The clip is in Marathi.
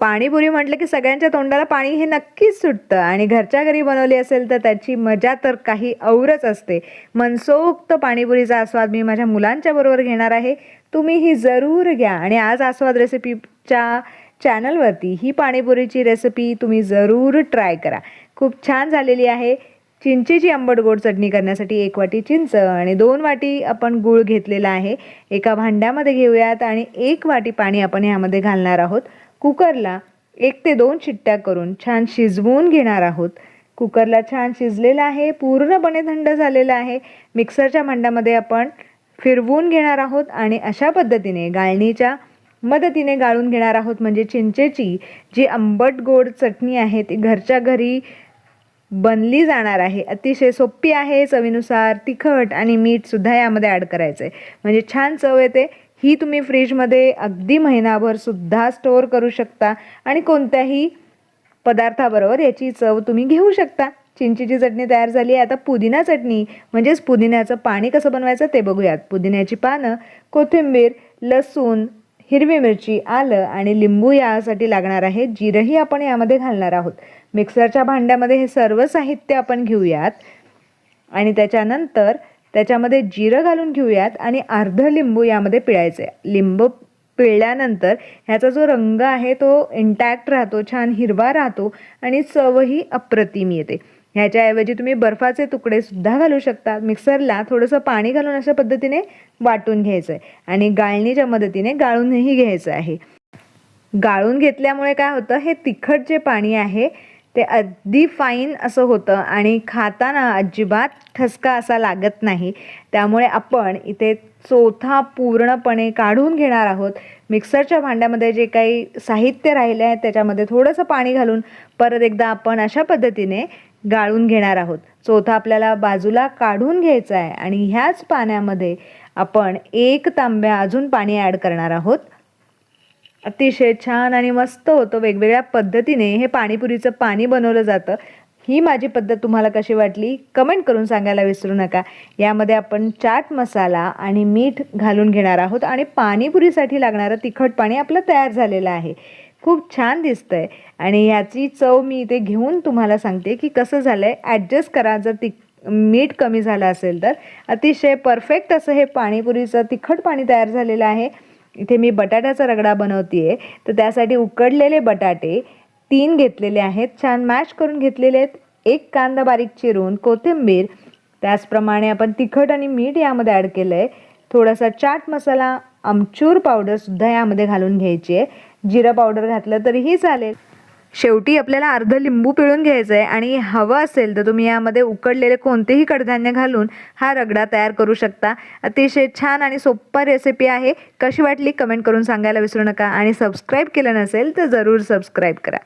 पाणीपुरी म्हटलं की सगळ्यांच्या तोंडाला पाणी हे नक्कीच सुटतं. आणि घरच्या घरी बनवली असेल तर त्याची मजा तर काही औरच असते. मनसोक्त पाणीपुरीचा आस्वाद मी माझ्या मुलांच्या बरोबर घेणार आहे. तुम्ही ही जरूर घ्या. आणि आज आस्वाद रेसिपीच्या चॅनलवरती ही पाणीपुरीची रेसिपी तुम्ही जरूर ट्राय करा. खूप छान झालेली आहे. चिंचेची आंबट गोड चटणी करण्यासाठी एक वाटी चिंच आणि दोन वाटी आपण गूळ घेतलेला आहे. एका भांड्यामध्ये घेऊयात आणि एक वाटी पाणी आपण ह्यामध्ये घालणार आहोत. कुकरला एक ते दोन शिट्ट्या करून छान शिजवून घेणार आहोत. कुकरला छान शिजलेला आहे पूर्णपणे थंड झालेला आहे. मिक्सरच्या भांड्यामध्ये आपण फिरवून घेणार आहोत आणि अशा पद्धतीने गाळणीच्या मदतीने गाळून घेणार आहोत. म्हणजे चिंचेची जी आंबट गोड चटणी आहे ती घरच्या घरी बनली जाणार आहे. अतिशय सोपी आहे चवीनुसार तिखट आणि मीठसुद्धा यामध्ये ॲड करायचं आहे म्हणजे छान चव येते. ही तुम्ही फ्रीजमध्ये अगदी महिनाभर सुद्धा स्टोअर करू शकता. आणि कोणत्याही पदार्थाबरोबर याची चव तुम्ही घेऊ शकता. चिंचीची चटणी तयार झाली आहे. आता पुदिना चटणी म्हणजेच पुदिन्याचं पाणी कसं बनवायचं ते बघूयात. पुदिन्याची पानं कोथिंबीर लसूण हिरवी मिरची आलं आणि लिंबू यासाठी लागणार आहे. जिरंही आपण यामध्ये घालणार आहोत. मिक्सरच्या भांड्यामध्ये हे सर्व साहित्य आपण घेऊयात. आणि त्याच्यानंतर त्याच्यामध्ये जिरं घालून घेऊयात आणि अर्ध लिंबू यामध्ये पिळायचं. आहे लिंबू पिळल्यानंतर ह्याचा जो रंग आहे तो इंटॅक्ट राहतो छान हिरवा राहतो आणि चवही अप्रतिम येते. ह्याच्याऐवजी तुम्ही बर्फाचे तुकडे सुद्धा घालू शकता. मिक्सरला थोडंसं पाणी घालून अशा पद्धतीने वाटून घ्यायचं आहे आणि गाळणीच्या मदतीने गाळूनही घ्यायचं आहे. गाळून घेतल्यामुळे काय होतं हे तिखट जे पाणी आहे ते अगदी फाईन असं होतं आणि खाताना अजिबात ठसका असा लागत नाही. त्यामुळे आपण इथे चोथा पूर्णपणे काढून घेणार आहोत. मिक्सरच्या भांड्यामध्ये जे काही साहित्य राहिले आहे त्याच्यामध्ये थोडंसं पाणी घालून परत एकदा आपण अशा पद्धतीने गाळून घेणार आहोत. चोथा आपल्याला बाजूला काढून घ्यायचा आहे आणि ह्याच पाण्यामध्ये आपण एक तांब्या अजून पाणी ॲड करणार आहोत. अतिशय छान आणि मस्त होतं. वेगवेगळ्या पद्धतीने हे पाणीपुरीचं पाणी बनवलं जातं. ही माझी पद्धत तुम्हाला कशी वाटली? कमेंट करून सांगायला विसरू नका. यामध्ये आपण चाट मसाला आणि मीठ घालून घेणार आहोत आणि पाणीपुरीसाठी लागणारं तिखट पाणी आपलं तयार झालेलं आहे. खूप छान दिसतं आहे आणि याची चव मी इथे घेऊन तुम्हाला सांगते की कसं झालं आहे ॲडजस्ट करा. जर ति मीठ कमी झालं असेल तर. अतिशय परफेक्ट असं हे पाणीपुरीचं तिखट पाणी तयार झालेलं आहे. इथे मी बटाट्याचा रगडा बनवते तर त्यासाठी उकडलेले बटाटे तीन घेतलेले आहेत. छान मॅश करून घेतलेले आहेत. एक कांदा बारीक चिरून कोथिंबीर त्याचप्रमाणे आपण तिखट आणि मीठ यामध्ये ॲड केलं आहे थोडासा चाट मसाला आमचूर पावडरसुद्धा यामध्ये घालून घ्यायची आहे. जिरं पावडर घातलं तरीही चालेल. शेवटी आपल्याला अर्ध लिंबू पिळून घ्यायचं आहे आणि हवं असेल तर तुम्ही यामध्ये उकडलेले कोणतेही कडधान्य घालून हा रगडा तयार करू शकता. अतिशय छान आणि सोप्पा रेसिपी आहे. कशी वाटली? कमेंट करून सांगायला विसरू नका. आणि सबस्क्राईब केलं नसेल तर जरूर सबस्क्राईब करा.